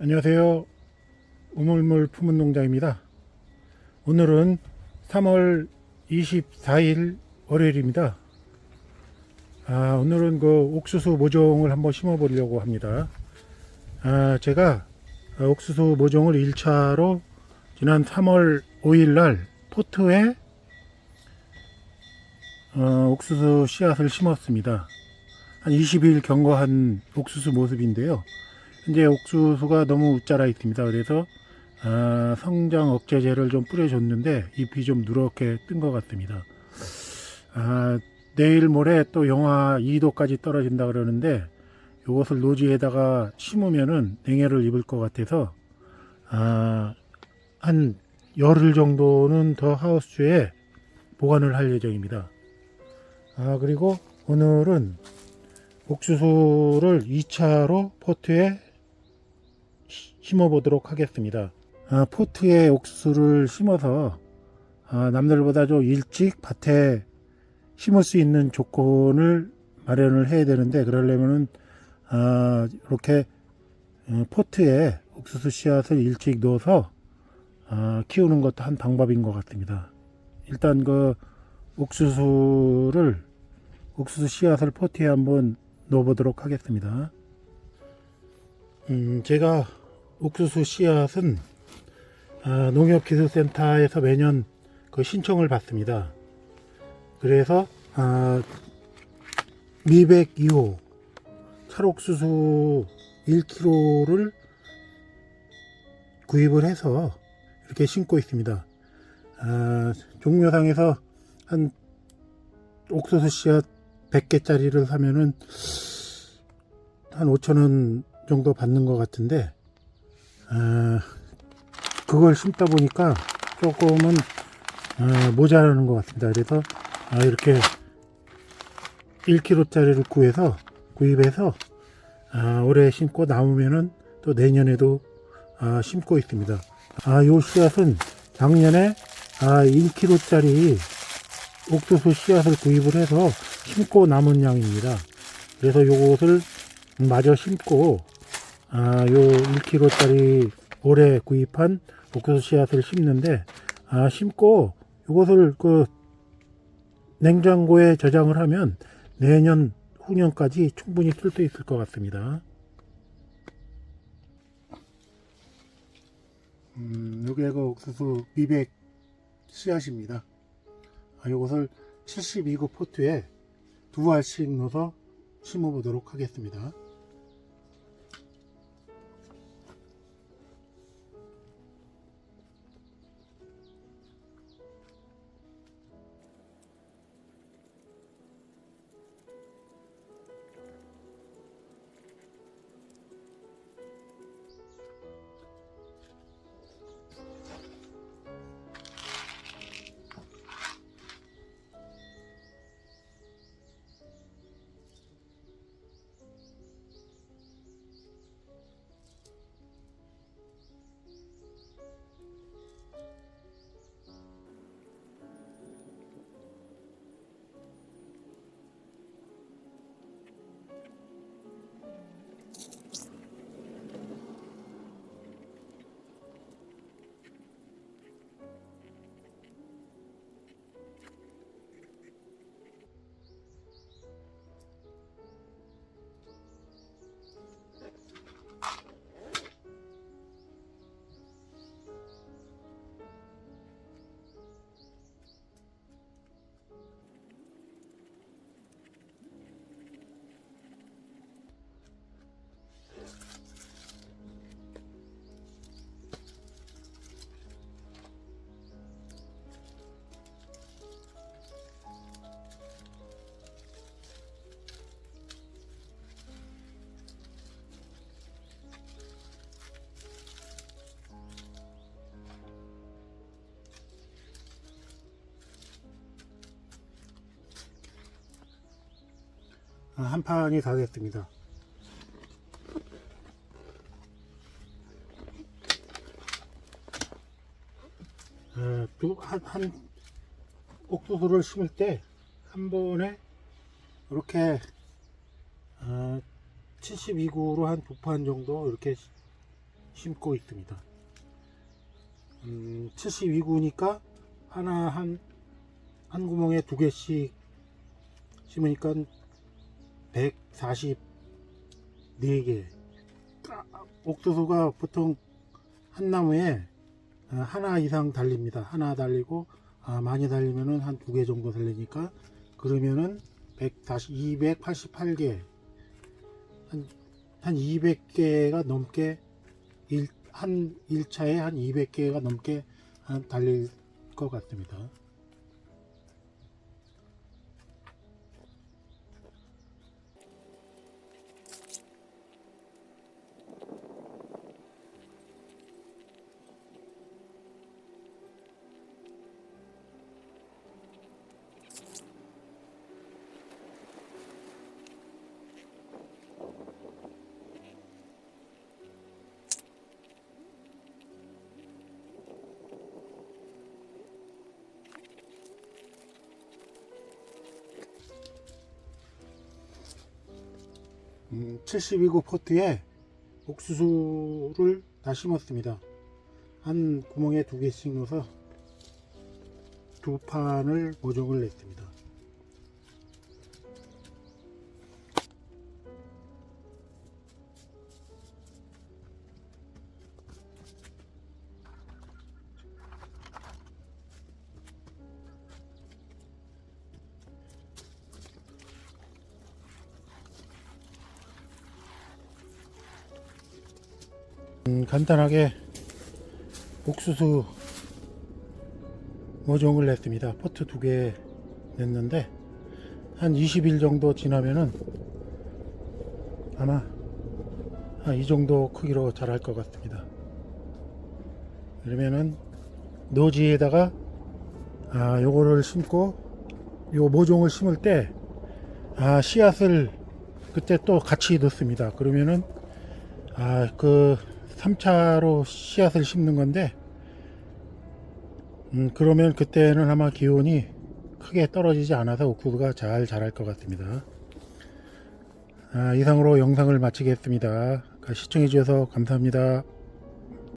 안녕하세요. 우물물 품은 농장입니다. 오늘은 3월 24일 월요일입니다. 아, 오늘은 그 옥수수 모종을 한번 심어 보려고 합니다. 아, 제가 옥수수 모종을 1차로 지난 3월 5일 날 포트에 어, 옥수수 씨앗을 심었습니다. 한 20일 경과한 옥수수 모습인데요. 현재 옥수수가 너무 자라 있습니다. 그래서 아, 성장 억제제를 좀 뿌려줬는데 잎이 좀 누렇게 뜬 것 같습니다. 아, 내일 모레 또 영하 2도까지 떨어진다 그러는데 이것을 노지에다가 심으면은 냉해를 입을 것 같아서 아, 한 열흘 정도는 더 하우스에 보관을 할 예정입니다. 아, 그리고 오늘은 옥수수를 2차로 포트에 심어 보도록 하겠습니다. 아, 포트에 옥수수를 심어서 아, 남들보다 좀 일찍 밭에 심을 수 있는 조건을 마련을 해야 되는데 그러려면은 아, 이렇게 어, 포트에 옥수수 씨앗을 일찍 넣어서 아, 키우는 것도 한 방법인 것 같습니다. 일단 그 옥수수를 옥수수 씨앗을 포트에 한번 넣어보도록 하겠습니다. 음, 제가 옥수수 씨앗은 아, 농협기술센터에서 매년 그 신청을 받습니다. 그래서 아, 미백 2호 찰옥수수 1kg를 구입을 해서 이렇게 심고 있습니다. 아, 종묘상에서 한 옥수수 씨앗 100개짜리를 사면은 한 5천원 정도 받는 것 같은데 아, 그걸 심다 보니까 조금은 아, 모자라는 것 같습니다. 그래서 아, 이렇게 1kg짜리를 구해서 구입해서 아, 올해 심고 남으면은 또 내년에도 아, 심고 있습니다. 아, 요 씨앗은 작년에 아, 1kg짜리 옥수수 씨앗을 구입을 해서 심고 남은 양입니다. 그래서 요것을 마저 심고 아, 요 1kg짜리 올해 구입한 옥수수 씨앗을 심는데 아, 심고 요것을 그 냉장고에 저장을 하면 내년 후년까지 충분히 쓸 수 있을 것 같습니다. 음, 요게 그 옥수수 미백 씨앗입니다. 아, 요것을 72구 포트에 두 알씩 넣어서 심어 보도록 하겠습니다. 한 판이 다 됐습니다. 어, 두- 한, 한 옥수수를 심을 때 한 번에 이렇게 어, 72구로 한 두 판 정도 이렇게 심고 있습니다. 음, 72구니까 하나 한, 한 구멍에 두 개씩 심으니까 144개. 아, 옥수수가 보통 한 나무에 아, 하나 이상 달립니다. 하나 달리고 아, 많이 달리면은 한 두 개 정도 달리니까 그러면은 140, 288개 한, 한 200개가 넘게 일, 한 1차에 한 200개가 넘게 한 달릴 것 같습니다. 72구 포트에 옥수수를 다 심었습니다. 한 구멍에 두 개씩 넣어서 두 판을 모종을 냈습니다. 음, 간단하게 옥수수 모종을 냈습니다. 포트 두 개 냈는데 한 20일 정도 지나면은 아마 한이 정도 크기로 자랄 것 같습니다. 그러면은 노지에다가 아 요거를 심고 요 모종을 심을 때 아 씨앗을 그때 또 같이 넣습니다. 그러면은 아, 그 3차로 씨앗을 심는 건데, 음, 그러면 그때는 아마 기온이 크게 떨어지지 않아서 옥수수가 잘 자랄 것 같습니다. 아, 이상으로 영상을 마치겠습니다. 시청해 주셔서 감사합니다.